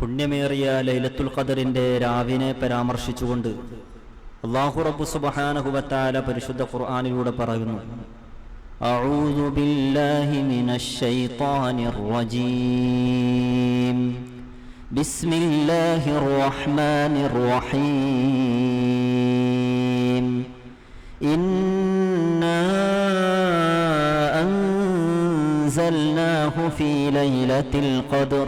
പുണ്യമേറിയ ലൈലത്തുൽ ഖദറിന്റെ രാവിനെ പരാമർശിച്ചുകൊണ്ട് അള്ളാഹു റബ്ബു സുബ്ഹാനഹു പരിശുദ്ധ ഖുർആനിലൂടെ പറയുന്നു أعوذ بالله من الشيطان الرجيم بسم الله الرحمن الرحيم إنا أنزلناه في ليلة القدر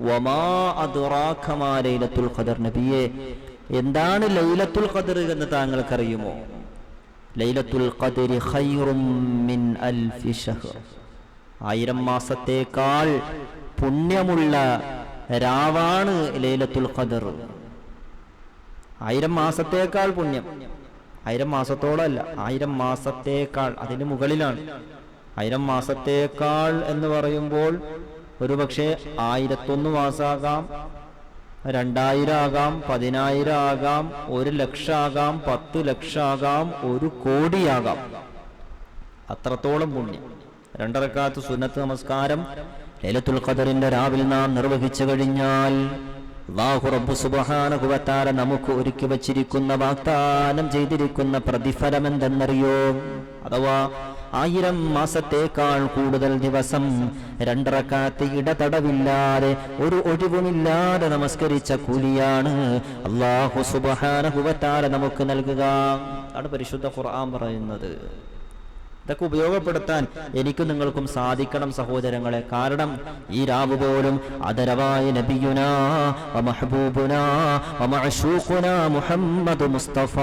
വമാ ലൈലത്തുൽ ഖദർ. നബിയെ എന്താണ് ലൈലത്തുൽ ഖദർ എന്ന് താങ്കൾക്കറിയുമോ? ലൈലത്തുൽ ഖദരി ഖൈറും മിൻ അൽഫി ഷഹർ ആയിരം മാസത്തേക്കാൾ പുണ്യമുള്ള രാവാണ് ലൈലത്തുൽ ഖദർ. ആയിരം മാസത്തേക്കാൾ പുണ്യം. ആയിരം മാസത്തോളല്ല ആയിരം മാസത്തേക്കാൾ അതിന് മുകളിലാണ്. ആയിരം മാസത്തേക്കാൾ എന്ന് പറയുമ്പോൾ ഒരുപക്ഷെ ആയിരത്തൊന്ന് മാസാകാം രണ്ടായിരം ആകാം പതിനായിരം ആകാം ഒരു ലക്ഷമാകാം പത്ത് ലക്ഷമാകാം ഒരു കോടിയാകാം. അത്രത്തോളം പുണ്യം. രണ്ടരക്കാത്ത് സുന്നത്ത് നമസ്കാരം. ലൈലത്തുൽ ഖദറിന്റെ രാവിലെ നാം നിർവഹിച്ചു കഴിഞ്ഞാൽ അല്ലാഹു സുബഹാന സുബ്ഹാനഹു വ തആല നമുക്ക് ഒരുക്കി വച്ചിരിക്കുന്ന വാഗ്ദാനം ചെയ്തിരിക്കുന്ന പ്രതിഫലം എന്തെന്നറിയോ അഥവാ ആയിരം മാസത്തേക്കാൾ കൂടുതൽ ദിവസം രണ്ടറക്കാത്ത് ഇടതടവില്ലാതെ ഒരു ഒഴിവുമില്ലാതെ നമസ്കരിച്ച കൂലിയാണ് അള്ളാഹു തആല നമുക്ക് നൽകുക. ആണ് പരിശുദ്ധ ഖുർആൻ പറയുന്നത്. ഇതൊക്കെ ഉപയോഗപ്പെടുത്താൻ എനിക്കും നിങ്ങൾക്കും സാധിക്കണം സഹോദരങ്ങളെ. കാരണം ഈ രാവ് പോലും അതരവായ മുസ്തഫ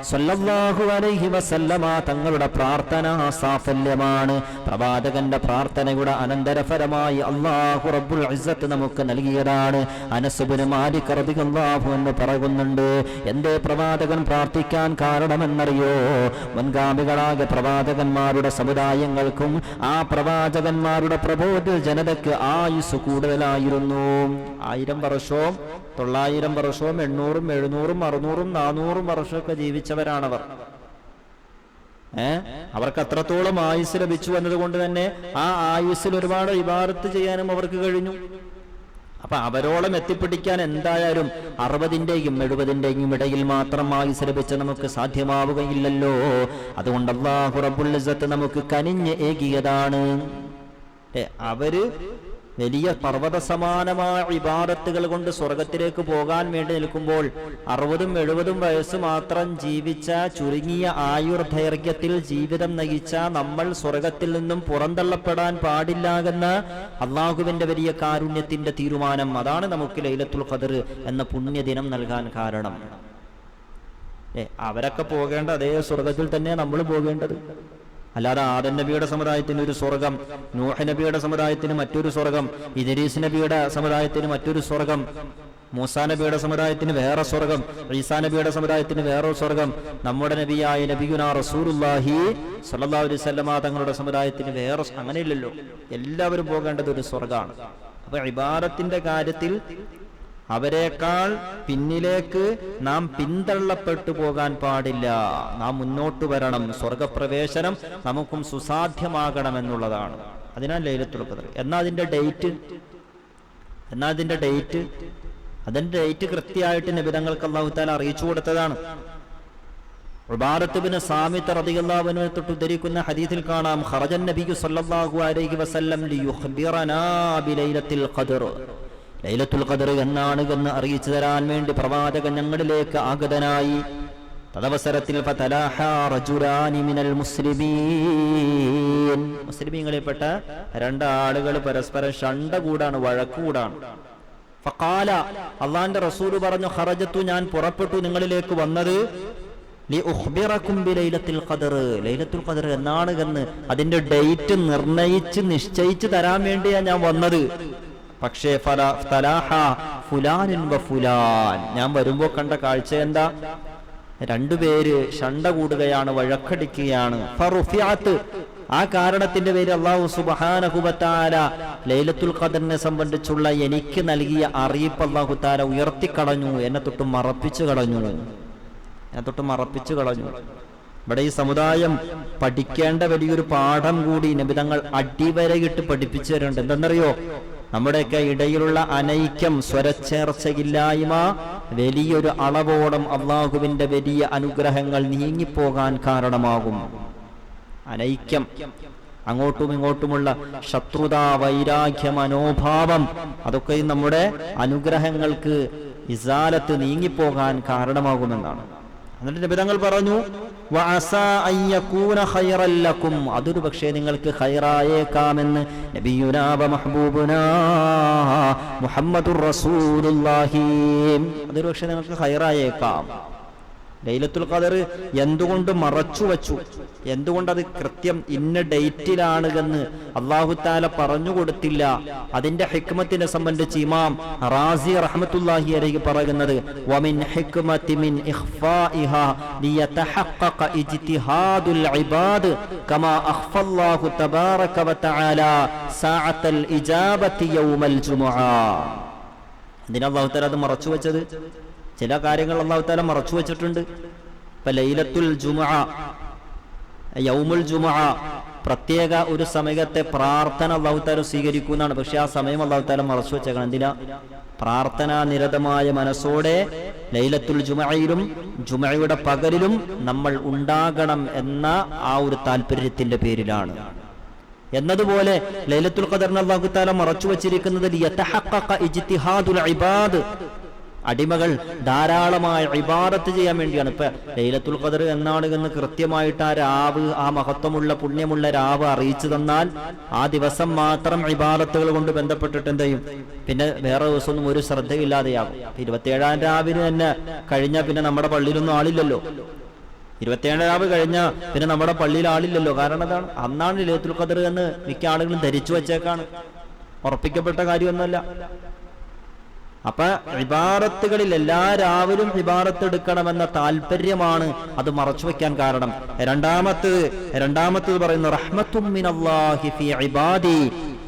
സല്ലല്ലാഹു അലൈഹി വസല്ലമ. തങ്ങളുടെ പ്രാർത്ഥന സാഫല്യമാണ്. പ്രവാചകന്റെ പ്രാർത്ഥനയുടെ അനന്തരഫലമായി അള്ളാഹു റബ്ബുൽ ഇസ്സത്ത് നമുക്ക് നൽകിയതാണ്. അനസുബിന് മാലിക് റളിയല്ലാഹു എന്ന് പറയുന്നുണ്ട് എന്തേ പ്രവാചകൻ പ്രാർത്ഥിക്കാൻ കാരണമെന്നറിയോ? മുൻഗാമികളാകെ പ്രവാചകൻ പ്രവാചകന്മാരുടെ സമുദായങ്ങൾക്കും ആ പ്രവാചകന്മാരുടെ പ്രബോധ ജനതയ്ക്ക് ആയുസ് കൂടുതലായിരുന്നു. ആയിരം വർഷവും തൊള്ളായിരം വർഷവും എണ്ണൂറും എഴുന്നൂറും അറുന്നൂറും നാനൂറും വർഷമൊക്കെ ജീവിച്ചവരാണവർ. അവർക്ക് അത്രത്തോളം ആയുസ് ലഭിച്ചു എന്നതുകൊണ്ട് തന്നെ ആ ആയുസ്സിൽ ഒരുപാട് ഇബാറത്ത് ചെയ്യാനും അവർക്ക് കഴിഞ്ഞു. അപ്പൊ അവരോളം എത്തിപ്പിടിക്കാൻ എന്തായാലും അറുപതിന്റെയും എഴുപതിന്റെയും ഇടയിൽ മാത്രം ആയുസ് ലഭിച്ച നമുക്ക് സാധ്യമാവുകയില്ലല്ലോ. അതുകൊണ്ട് അള്ളാഹുറബുൽ നമുക്ക് കനിഞ്ഞ് ഏകിയതാണ്. അവർ വലിയ പർവത സമാനമായ ഇബാദത്തുകൾ കൊണ്ട് സ്വർഗത്തിലേക്ക് പോകാൻ വേണ്ടി നിൽക്കുമ്പോൾ അറുപതും എഴുപതും വയസ്സ് മാത്രം ജീവിച്ച ചുരുങ്ങിയ ആയുർദൈർഘ്യത്തിൽ ജീവിതം നയിച്ച നമ്മൾ സ്വർഗത്തിൽ നിന്നും പുറന്തള്ളപ്പെടാൻ പാടില്ലാകുന്ന അള്ളാഹുവിന്റെ വലിയ കാരുണ്യത്തിന്റെ തീരുമാനം അതാണ് നമുക്ക് ലൈലത്തുൽ ഖദർ എന്ന പുണ്യദിനം നൽകാൻ കാരണം. ഏ അവരൊക്കെ പോകേണ്ട അതേ സ്വർഗത്തിൽ തന്നെ നമ്മൾ പോകേണ്ടത്. അല്ലാതെ ആദൻ നബിയുടെ സമുദായത്തിന് ഒരു സ്വർഗം നൂഹ നബിയുടെ സമുദായത്തിന് മറ്റൊരു സ്വർഗം ഇദരീസ് നബിയുടെ സമുദായത്തിന് മറ്റൊരു സ്വർഗം മൂസാ നബിയുടെ സമുദായത്തിന് വേറെ സ്വർഗം ഈസാ നബിയുടെ സമുദായത്തിന് വേറെ സ്വർഗം നമ്മുടെ നബിയായ നബിയുന റസൂറുല്ലാഹി സല്ലാ അലൈഹി വസല്ലമ തങ്ങളുടെ സമുദായത്തിന് വേറെ അങ്ങനെയില്ലല്ലോ. എല്ലാവരും പോകേണ്ടത് ഒരു സ്വർഗമാണ് അപ്പൊ ഇബാദത്തിന്റെ കാര്യത്തിൽ അവരെക്കാൾ പിന്നിലേക്ക് നാം പിന്തള്ളപ്പെട്ടു പോകാൻ പാടില്ല. നാം മുന്നോട്ട് വരണം. സ്വർഗപ്രവേശനം നമുക്കും സുസാധ്യമാകണമെന്നുള്ളതാണ് അതിനാൽ ലൈലത്തുൽ ഖദർ. എന്നാ അതിന്റെ ഡേറ്റ്? എന്നാ അതിന്റെ ഡേറ്റ്? അതിന്റെ ഡേറ്റ് കൃത്യമായിട്ട് നിബിധങ്ങൾക്ക് അള്ളാഹു താല അറിയിച്ചു കൊടുത്തതാണ്. ഉബാറത്തുബിന് സാമിത്ത് റളിയല്ലാഹുവിനെ തൊട്ട് ഉദ്ധരിക്കുന്ന ഹദീസിൽ കാണാം ഖറജൻ നബിയു സല്ലല്ലാഹു അലൈഹി വസല്ലം ലൈലത്തുൽ ഖദർ എന്നാണ് എന്ന് അറിയിച്ചു തരാൻ വേണ്ടി പ്രവാചകൻ ഞങ്ങളിലേക്ക് ആഗതനായി. തദവസരത്തിൽ മുസ്ലിമീങ്ങളിൽപ്പെട്ട രണ്ടാളുകൾ പരസ്പരം ഷണ്ട കൂടാണ് വഴക്കുകൂടാണ് ഫഖാല അള്ളാന്റെ റസൂൽ പറഞ്ഞു ഹറജത്തു ഞാൻ പുറപ്പെട്ടു നിങ്ങളിലേക്ക് വന്നത് ലൈലത്തുൽ എന്നാണ് എന്ന് അതിന്റെ ഡേറ്റ് നിർണയിച്ച് നിശ്ചയിച്ച് തരാൻ വേണ്ടിയാണ് ഞാൻ വന്നത്. പക്ഷേ ഞാൻ വരുമ്പോ കണ്ട കാഴ്ച എന്താ? രണ്ടുപേര് ഷണ്ട കൂടുകയാണ് വഴക്കടിക്കുകയാണ്. ആ കാരണത്തിന്റെ പേര് അള്ളാഹു സുബാനഹുബത്താല ലൈലത്തുൽ ഖദറിനെ സംബന്ധിച്ചുള്ള എനിക്ക് നൽകിയ അറിയിപ്പ് അള്ളാഹു താല ഉയർത്തിക്കളഞ്ഞു. എന്നെ തൊട്ട് മറപ്പിച്ചു കളഞ്ഞു. എന്നെ തൊട്ട് മറപ്പിച്ചു കളഞ്ഞു. ഇവിടെ ഈ സമുദായം പഠിക്കേണ്ട വലിയൊരു പാഠം കൂടി നിബിതങ്ങൾ അടിവരയിട്ട് പഠിപ്പിച്ചു തരുന്നുണ്ട്. എന്തെന്നറിയോ? നമ്മുടെയൊക്കെ ഇടയിലുള്ള അനൈക്യം സ്വരച്ചേർച്ചയില്ലായ്മ വലിയൊരു അളവോടം അള്ളാഹുവിന്റെ വലിയ അനുഗ്രഹങ്ങൾ നീങ്ങിപ്പോകാൻ കാരണമാകും. അനൈക്യം അങ്ങോട്ടും ഇങ്ങോട്ടുമുള്ള ശത്രുത വൈരാഗ്യ മനോഭാവം അതൊക്കെ നമ്മുടെ അനുഗ്രഹങ്ങൾക്ക് ഇസാലത്ത് നീങ്ങിപ്പോകാൻ കാരണമാകുമെന്നാണ്. എന്നിട്ട് നിബിതങ്ങൾ പറഞ്ഞു. അതൊരു പക്ഷേ നിങ്ങൾക്ക് ഖൈറായേക്കാമെന്ന് നബിയുനാ വ മഹ്ബൂബുനാ മുഹമ്മദുർ റസൂലുള്ളാഹി അതൊരു പക്ഷേ നിങ്ങൾക്ക് ഖൈറായേക്കാം ലൈലത്തുൽ ഖദർ എന്തുകൊണ്ട് മറച്ചു വച്ചു? എന്തുകൊണ്ട് അത് കൃത്യം ഇന്ന ഡേറ്റിലാണ് എന്ന് അള്ളാഹുത്താല പറഞ്ഞു കൊടുത്തില്ല. അതിന്റെ ഹിക്മത്തിനെ സംബന്ധിച്ച് ഇമാം റാസി റഹ്മത്തുല്ലാഹി അലൈഹി പറയുന്നത് വമിൻ ഹിക്മതി മിൻ ഇഖ്ഫാഇഹാ ലിയതഹഖഖ ഇജ്തിഹാദുൽ ഇബാദ് കമാ അഖ്ഫല്ലാഹു തബാറക വതആല സാഅത്തൽ ഇജാബതി യൗമൽ ജുമുഅ. എന്തിനാ അള്ളാഹുത്താല അത് മറച്ചു വെച്ചത്? ചില കാര്യങ്ങൾ അള്ളാഹു താല മറച്ചു വെച്ചിട്ടുണ്ട്. ഇപ്പൊ ലൈലത്തുൽ ജുമുഅ യൗമുൽ ജുമ പ്രത്യേക ഒരു സമയത്തെ പ്രാർത്ഥന അള്ളാഹു താല സ്വീകരിക്കുന്നതാണ് പക്ഷെ ആ സമയം അള്ളാഹു താല മറച്ചു വെച്ചേക്കണം. എന്തിനാ? പ്രാർത്ഥനാ നിരതമായ മനസ്സോടെ ലൈലത്തുൽ ജുമയിലും ജുമയുടെ പകലിലും നമ്മൾ ഉണ്ടാകണം എന്ന ആ ഒരു താല്പര്യത്തിന്റെ പേരിലാണ്. എന്നതുപോലെ ലൈലത്തുൽ ഖദറിന് അള്ളാഹു താല മറച്ചു വച്ചിരിക്കുന്നത് അടിമകൾ ധാരാളമായ ഇബാദത്ത് ചെയ്യാൻ വേണ്ടിയാണ്. ഇപ്പൊ ലൈലത്തുൽ ഖദർ എന്നാണ് എന്ന് കൃത്യമായിട്ട് ആ രാവ് ആ മഹത്വമുള്ള പുണ്യമുള്ള രാവ് അറിയിച്ചു തന്നാൽ ആ ദിവസം മാത്രം ഇബാദത്തുകൾ കൊണ്ട് ബന്ധപ്പെട്ടിട്ട് എന്ത് ചെയ്യും? പിന്നെ വേറെ ദിവസമൊന്നും ഒരു ശ്രദ്ധയില്ലാതെയാകും. ഇരുപത്തിയേഴാം രാവിന് തന്നെ കഴിഞ്ഞാൽ പിന്നെ നമ്മുടെ പള്ളിയിലൊന്നും ആളില്ലല്ലോ. ഇരുപത്തിയേഴ് രാവ് കഴിഞ്ഞ പിന്നെ നമ്മുടെ പള്ളിയിൽ ആളില്ലല്ലോ. കാരണം അതാണ് അന്നാണ് ലൈലത്തുൽ ഖദർ എന്ന് മിക്ക ആളുകളും ധരിച്ചു വച്ചേക്കാണ്. ഉറപ്പിക്കപ്പെട്ട കാര്യമൊന്നുമല്ല. അപ്പൊ ഇബാറത്തുകളിൽ എല്ലാ രാവിലും ഇബാറത്ത് എടുക്കണമെന്ന താല്പര്യമാണ് അത് മറച്ചു വെക്കാൻ കാരണം. രണ്ടാമത്തത് രണ്ടാമത്തത് പറയുന്നു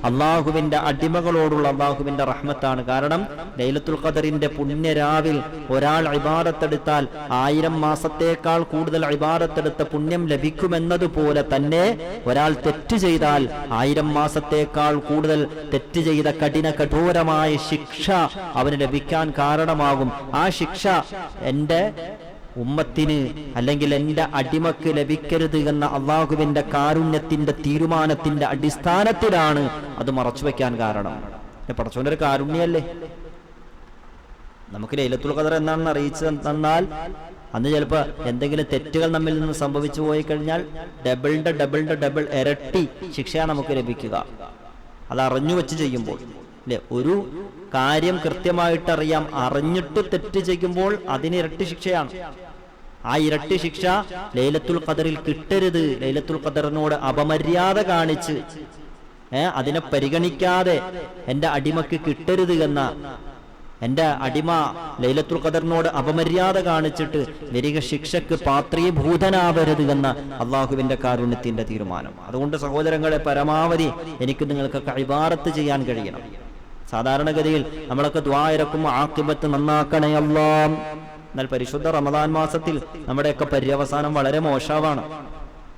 അള്ളാഹുവിന്റെ അടിമകളോടുള്ള അള്ളാഹുവിന്റെ റഹ്മത്താണ്. കാരണം ലൈലത്തുൽ ഖദറിന്റെ പുണ്യരാവിൽ ഒരാൾ ഇബാദത്തെടുത്താൽ ആയിരം മാസത്തേക്കാൾ കൂടുതൽ ഇബാദത്തെടുത്ത പുണ്യം ലഭിക്കുമെന്നതുപോലെ തന്നെ ഒരാൾ തെറ്റ് ചെയ്താൽ ആയിരം മാസത്തേക്കാൾ കൂടുതൽ തെറ്റ് ചെയ്ത കഠിന കഠോരമായ ശിക്ഷ അവന് ലഭിക്കാൻ കാരണമാകും. ആ ശിക്ഷ എന്റെ ഉമ്മത്തിന് അല്ലെങ്കിൽ എന്റെ അടിമക്ക് ലഭിക്കരുത് എന്ന അള്ളാഹുവിന്റെ കാരുണ്യത്തിന്റെ തീരുമാനത്തിന്റെ അടിസ്ഥാനത്തിലാണ് അത് മറച്ചു വെക്കാൻ കാരണം. പടച്ചോന്റെ ഒരു കാരുണ്യല്ലേ? നമുക്ക് ലൈലത്തുൽ ഖദർ എന്നാണെന്ന് അറിയിച്ചു തന്നാൽ അന്ന് ചിലപ്പോൾ എന്തെങ്കിലും തെറ്റുകൾ നമ്മിൽ നിന്ന് സംഭവിച്ചു പോയി കഴിഞ്ഞാൽ ഡബിളിന്റെ ഡബിളിന്റെ ഡബിൾ ഇരട്ടി ശിക്ഷയാണ് നമുക്ക് ലഭിക്കുക. അത് അറിഞ്ഞു വെച്ച് ചെയ്യുമ്പോൾ. അല്ലെ ഒരു കാര്യം കൃത്യമായിട്ട് അറിയാം അറിഞ്ഞിട്ട് തെറ്റ് ചെയ്യുമ്പോൾ അതിന് ഇരട്ടി ശിക്ഷയാണ്. ആ ഇരട്ടി ശിക്ഷ ലൈലത്തുൽ ഖദറിൽ കിട്ടരുത്. ലൈലത്തുൽ ഖദറിനോട് അപമര്യാദ കാണിച്ച് ഏർ അതിനെ പരിഗണിക്കാതെ എന്റെ അടിമക്ക് കിട്ടരുത് എന്ന എന്റെ അടിമ ലൈലത്തുൽ ഖദറിനോട് അപമര്യാദ കാണിച്ചിട്ട് വരിക ശിക്ഷക്ക് പാത്രീഭൂതനാവരുത് എന്ന അള്ളാഹുവിന്റെ കാരുണ്യത്തിന്റെ തീരുമാനം. അതുകൊണ്ട് സഹോദരങ്ങളെ പരമാവധി എനിക്ക് നിങ്ങൾക്ക് ഇബാറത്ത് ചെയ്യാൻ കഴിയണം. സാധാരണഗതിയിൽ നമ്മളൊക്കെ ദ്വായിരക്കും ആക്കിബത്ത് നന്നാക്കണേ അല്ലാം. എന്നാൽ പരിശുദ്ധ റമദാൻ മാസത്തിൽ നമ്മുടെയൊക്കെ പര്യവസാനം വളരെ മോശമാണ്.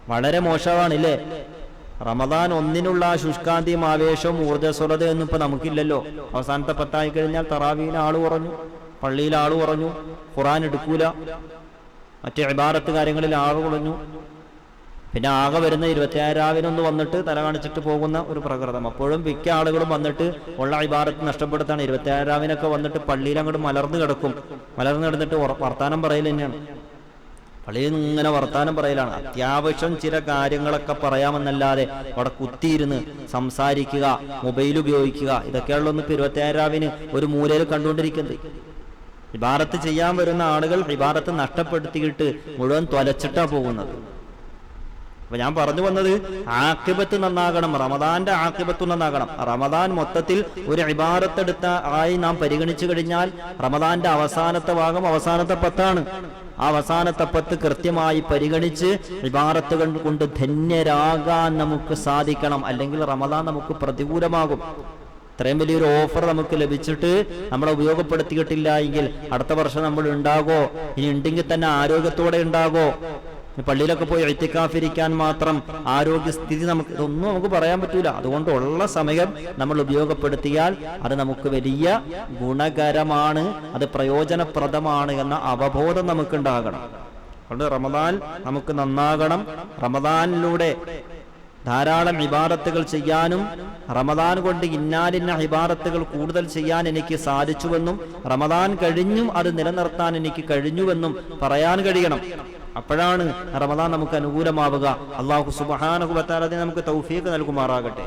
വളരെ മോശമാണില്ലേ? റമദാൻ ഒന്നിനുള്ള ശുഷ്കാന്തിയും ആവേശവും ഊർജസ്വലതയൊന്നും ഇപ്പൊ നമുക്കില്ലല്ലോ. അവസാനത്തെ പത്തായി കഴിഞ്ഞാൽ തറാവിയിൽ ആൾ കുറഞ്ഞു പള്ളിയിൽ ആൾ കുറഞ്ഞു ഖുറാൻ എടുക്കൂല മറ്റേ ഇബാറത്ത് കാര്യങ്ങളിൽ ആൾ കുറഞ്ഞു. പിന്നെ ആകെ വരുന്ന ഇരുപത്തിയാറാവിനൊന്ന് വന്നിട്ട് തല കാണിച്ചിട്ട് പോകുന്ന ഒരു പ്രകൃതം. അപ്പോഴും മിക്ക ആളുകളും വന്നിട്ട് ഉള്ള ഇബാറത്ത് നഷ്ടപ്പെടുത്താണ്. ഇരുപത്തിയായിരാവിനൊക്കെ വന്നിട്ട് പള്ളിയിൽ അങ്ങോട്ട് മലർന്നു കിടക്കും. മലർന്നു കിടന്നിട്ട് വർത്താനം പറയൽ തന്നെയാണ്. പള്ളിയിൽ ഇങ്ങനെ വർത്താനം പറയലാണ്. അത്യാവശ്യം ചില കാര്യങ്ങളൊക്കെ പറയാമെന്നല്ലാതെ അവിടെ കുത്തിയിരുന്ന് സംസാരിക്കുക മൊബൈൽ ഉപയോഗിക്കുക ഇതൊക്കെയുള്ള ഒന്ന് ഇരുപത്തിയായിരാവിന് ഒരു മൂലയിൽ കണ്ടുകൊണ്ടിരിക്കുന്നത്. ഇബാറത്ത് ചെയ്യാൻ വരുന്ന ആളുകൾ ഇബാറത്ത് നഷ്ടപ്പെടുത്തിയിട്ട് മുഴുവൻ തൊലച്ചിട്ടാ പോകുന്നത്. അപ്പൊ ഞാൻ പറഞ്ഞു വന്നത് ആക്കിബത്ത് നന്നാകണം റമദാന്റെ ആക്കിബത്ത് നന്നാകണം. റമദാൻ മൊത്തത്തിൽ ഒരു ഇബാറത്തെടുത്ത ആയി നാം പരിഗണിച്ചു കഴിഞ്ഞാൽ റമദാന്റെ അവസാനത്തെ ഭാഗം അവസാനത്തെ പത്താണ്. ആ അവസാനത്തെ പത്ത് കൃത്യമായി പരിഗണിച്ച് ഇബാറത്തുകൾ കൊണ്ട് ധന്യരാകാൻ നമുക്ക് സാധിക്കണം. അല്ലെങ്കിൽ റമദാൻ നമുക്ക് പ്രതികൂലമാകും. ഇത്രയും വലിയൊരു ഓഫർ നമുക്ക് ലഭിച്ചിട്ട് നമ്മളെ ഉപയോഗപ്പെടുത്തിയിട്ടില്ല എങ്കിൽ അടുത്ത വർഷം നമ്മൾ ഉണ്ടാകോ? ഇനി ഉണ്ടെങ്കിൽ തന്നെ ആരോഗ്യത്തോടെ ഉണ്ടാകോ? പള്ളിയിലൊക്കെ പോയി എത്തിക്കാഫിരിക്കാൻ മാത്രം ആരോഗ്യസ്ഥിതി നമുക്ക് ഇതൊന്നും നമുക്ക് പറയാൻ പറ്റൂല. അതുകൊണ്ട് ഉള്ള സമയം നമ്മൾ ഉപയോഗപ്പെടുത്തിയാൽ അത് നമുക്ക് വലിയ ഗുണകരമാണ്. അത് പ്രയോജനപ്രദമാണ് എന്ന അവബോധം നമുക്കുണ്ടാകണം. അതുകൊണ്ട് റമദാൻ നമുക്ക് നന്നാകണം. റമദാനിലൂടെ ധാരാളം ഇബാറത്തുകൾ ചെയ്യാനും റമദാൻ കൊണ്ട് ഇന്നാലിന്ന ഇബാറത്തുകൾ കൂടുതൽ ചെയ്യാൻ എനിക്ക് സാധിച്ചുവെന്നും റമദാൻ കഴിഞ്ഞും അത് നിലനിർത്താൻ എനിക്ക് കഴിഞ്ഞുവെന്നും പറയാൻ കഴിയണം. അപ്പോഴാണ് റമദാൻ നമുക്ക് അനുകൂലമാവുക. അള്ളാഹു സുബാനഹുബത്താലതിന് നമുക്ക് തൗഫീഖ് നൽകുമാറാകട്ടെ.